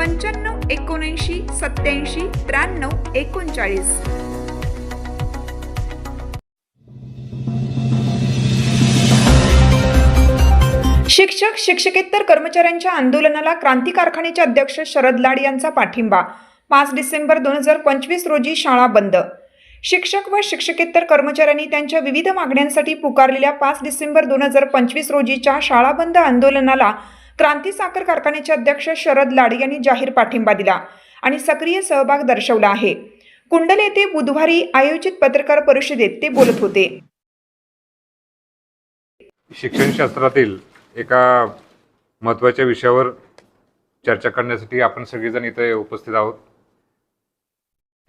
पंच्याण्णव एकोणऐंशी सत्याऐंशी त्र्याण्णव एकोणचाळीस. शिक्षक शिक्षकेतर कर्मचाऱ्यांच्या आंदोलनाला क्रांती कारखान्याचे अध्यक्ष शरद लाड यांचा पाठिंबा. पाच डिसेंबर दोन हजार पंचवीस रोजी शाळा बंद. शिक्षक व शिक्षकेतर कर्मचाऱ्यांनी त्यांच्या विविध मागण्यांसाठी पुकारलेल्या पाच डिसेंबर दोन हजार पंचवीस रोजीच्या शाळा बंद आंदोलनाला क्रांती साखर कारखान्याचे अध्यक्ष शरद लाड यांनी जाहीर पाठिंबा दिला आणि सक्रिय सहभाग दर्शवला आहे. कुंडल येथे बुधवारी आयोजित पत्रकार परिषदेत ते बोलत होते. शिक्षणशास्त्रातील एका महत्त्वाच्या विषयावर चर्चा करण्यासाठी आपण सगळेजण इथे उपस्थित आहोत.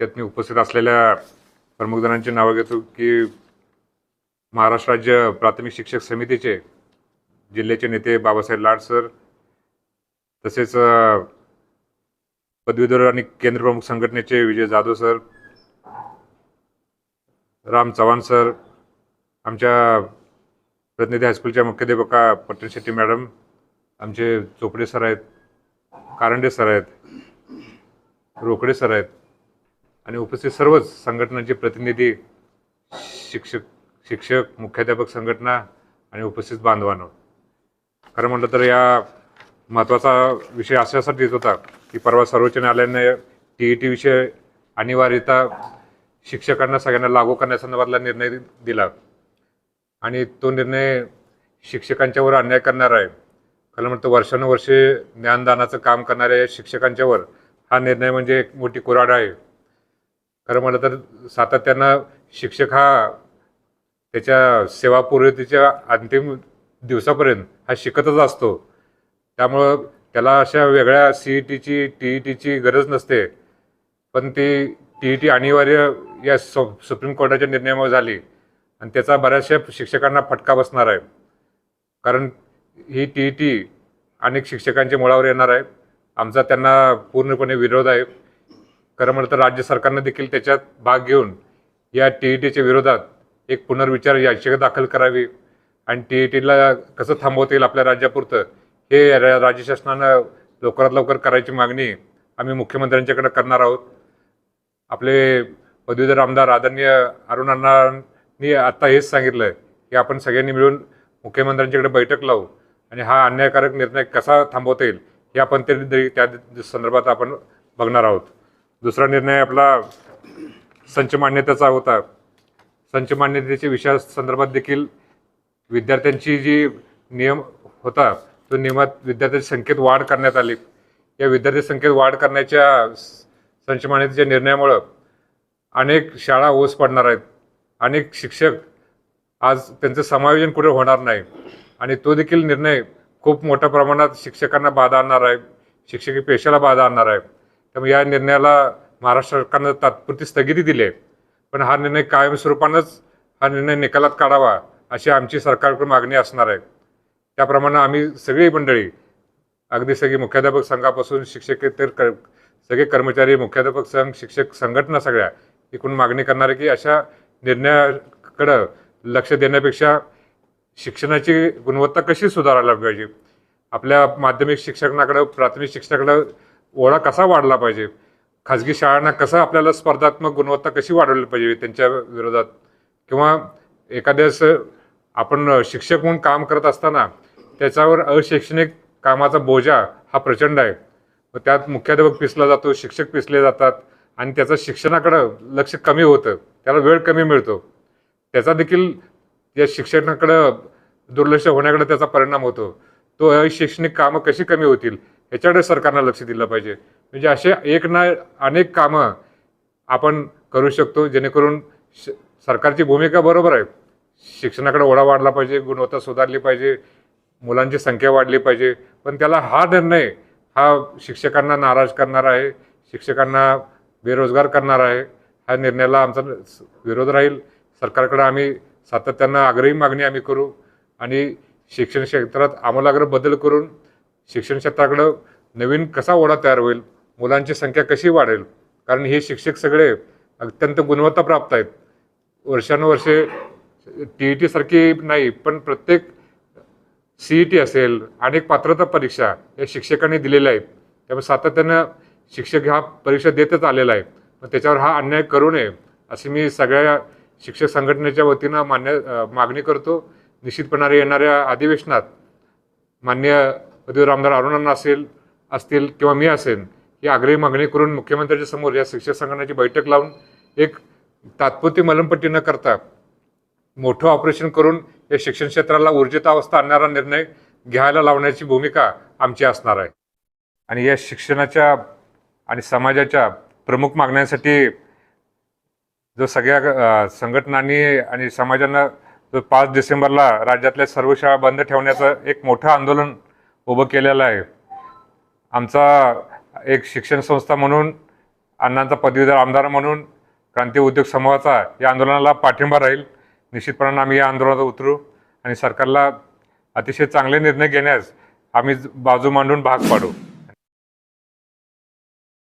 त्यात मी उपस्थित असलेल्या प्रमुखजणांची नावं घेतो की महाराष्ट्र राज्य प्राथमिक शिक्षक समितीचे जिल्ह्याचे नेते बाबासाहेब लाड सर तसेच पदवीधर आणि केंद्रप्रमुख संघटनेचे विजय जाधव सर राम चव्हाण सर आमच्या प्रतिनिधी हायस्कूलच्या मुख्याध्यापका पटेल शेट्टी मॅडम आमचे चोपडे सर आहेत कारंडे सर आहेत रोकडे सर आहेत आणि उपस्थित सर्वच संघटनांचे प्रतिनिधी शिक्षक शिक्षक मुख्याध्यापक संघटना आणि उपस्थित बांधवांनो खरं म्हटलं तर या महत्त्वाचा विषय अशासाठी येत होता की परवा सर्वोच्च न्यायालयाने टी ई टी विषय अनिवार्यता शिक्षकांना सगळ्यांना लागू करण्यासंदर्भातला निर्णय दिला. आणि तो निर्णय शिक्षकांच्यावर अन्याय करणारा आहे. खरं म्हणतो वर्षानुवर्षे ज्ञानदानाचं काम करणाऱ्या शिक्षकांच्यावर हा निर्णय म्हणजे एक मोठी कुऱ्हाड आहे. खरं म्हटलं तर सातत्यानं शिक्षक हा त्याच्या सेवापूर्वतेच्या अंतिम दिवसापर्यंत हा शिकतच असतो. त्यामुळं त्याला अशा वेगळ्या सी ई टीची टी ई टीची गरज नसते. पण ती टी ई टी अनिवार्य या सु सुप्रीम कोर्टाच्या निर्णयामुळे झाली. आणि त्याचा बऱ्याचशा शिक्षकांना फटका बसणार आहे. कारण ही टी ई टी अनेक शिक्षकांच्या मुळावर येणार आहे. आमचा त्यांना पूर्णपणे विरोध आहे. खरं म्हणलं तर राज्य सरकारनं देखील त्याच्यात भाग घेऊन या टी ई टीच्या विरोधात एक पुनर्विचार याचिका दाखल करावी. आणि टी ई टीला कसं थांबवता येईल आपल्या राज्यापुरतं हे रा- राज्य शासनानं लवकरात लवकर करायची मागणी आम्ही मुख्यमंत्र्यांच्याकडे करणार आहोत. आपले पदवीधर आमदार आदरणीय अरुण अण्णांनी आत्ता हेच सांगितलं की आपण सगळ्यांनी मिळून मुख्यमंत्र्यांच्याकडे बैठक लावू आणि हा अन्यायकारक निर्णय कसा थांबवता येईल हे आपण ते त्या संदर्भात आपण बघणार आहोत. दुसरा निर्णय आपला संच मान्यतेचा होता. संच मान्यतेच्या विषया संदर्भात देखील विद्यार्थ्यांची जी नियम होता तो नियमात विद्यार्थ्यांच्या संख्येत वाढ करण्यात आली. या विद्यार्थी संख्येत वाढ करण्याच्या संच निर्णयामुळं अनेक शाळा ओस पडणार आहेत. अनेक शिक्षक आज त्यांचं समायोजन कुठे होणार नाही. आणि तो देखील निर्णय खूप मोठ्या प्रमाणात शिक्षकांना बाधा आणणार आहे. शिक्षकी पेशाला बाधा आणणार आहे. त्यामुळे या निर्णयाला महाराष्ट्र सरकारनं तात्पुरती स्थगिती दिली आहे. पण हा निर्णय कायमस्वरूपानंच हा निर्णय निकालात काढावा अशी आमची सरकारकडून मागणी असणार आहे. त्याप्रमाणे आम्ही सगळी मंडळी अगदी सगळी मुख्याध्यापक संघापासून शिक्षकेतर कर सगळे कर्मचारी मुख्याध्यापक संघ शिक्षक संघटना सगळ्या एकूण मागणी करणार की अशा निर्णयाकडं लक्ष देण्यापेक्षा शिक्षणाची गुणवत्ता कशी सुधारायला पाहिजे? आपल्या माध्यमिक शिक्षकांकडं प्राथमिक शिक्षकाकडं ओढा कसा वाढला पाहिजे? खाजगी शाळांना कसं आपल्याला स्पर्धात्मक गुणवत्ता कशी वाढवली पाहिजे त्यांच्या विरोधात? किंवा एखाद्यास आपण शिक्षक म्हणून काम करत असताना त्याच्यावर अशैक्षणिक कामाचा बोजा हा प्रचंड आहे. व त्यात मुख्याध्यापक पिसला जातो शिक्षक पिसले जातात आणि त्याचं शिक्षणाकडं लक्ष कमी होतं. त्याला वेळ कमी मिळतो. त्याचा देखील या शिक्षणाकडं दुर्लक्ष होण्याकडे त्याचा परिणाम होतो. तो अशैक्षणिक कामं कशी कमी होतील याच्याकडे सरकारनं लक्ष दिलं पाहिजे. म्हणजे असे एक ना अनेक कामं आपण करू शकतो जेणेकरून श सरकारची भूमिका बरोबर आहे. शिक्षणाकडे ओढा वाढला पाहिजे गुणवत्ता सुधारली पाहिजे मुलांची संख्या वाढली पाहिजे. पण त्याला हा निर्णय हा शिक्षकांना नाराज करणार आहे शिक्षकांना बेरोजगार करणार आहे ह्या निर्णयाला आमचा विरोध राहील. सरकारकडे आम्ही सातत्यानं आग्रही मागणी आम्ही करू आणि शिक्षण क्षेत्रात आमूलाग्र बदल करून शिक्षण क्षेत्राकडं नवीन कसा ओढा तयार होईल मुलांची संख्या कशी वाढेल कारण हे शिक्षक सगळे अत्यंत गुणवत्ता प्राप्त आहेत. वर्षानुवर्षे टी ई टीसारखी नाही पण प्रत्येक सी ई टी असेल अनेक पात्रता परीक्षा या शिक्षकांनी दिलेल्या आहेत. त्यामुळे सातत्यानं शिक्षक ह्या परीक्षा देतच आलेला आहे. पण त्याच्यावर हा अन्याय करू नये अशी मी सगळ्या शिक्षक संघटनेच्या वतीनं मान्य मागणी करतो. निश्चितपणाने येणाऱ्या अधिवेशनात मान्य पदवी आमदार अरुणांना असेल असतील किंवा मी असेल ही आग्रही मागणी करून मुख्यमंत्र्यांच्या समोर या शिक्षक संघटनेची बैठक लावून एक तात्पुरती मलमपट्टी न करता मोठं ऑपरेशन करून या शिक्षण क्षेत्राला ऊर्जित अवस्था आणणारा निर्णय घ्यायला लावण्याची भूमिका आमची असणार आहे. आणि या शिक्षणाच्या आणि समाजाच्या प्रमुख मागण्यांसाठी जो सगळ्या संघटनांनी आणि समाजानं जो पाच डिसेंबरला राज्यातल्या सर्व शाळा बंद ठेवण्याचं एक मोठं आंदोलन उभं केलेलं आहे. आमचा एक शिक्षण संस्था म्हणून अण्णांचा पदवीधर आमदार म्हणून क्रांती उद्योग समूहाचा या आंदोलनाला पाठिंबा राहील. निश्चितपणानं आम्ही या आंदोलनात उतरू आणि सरकारला अतिशय चांगले निर्णय घेण्यास आम्ही बाजू मांडून भाग पाडू.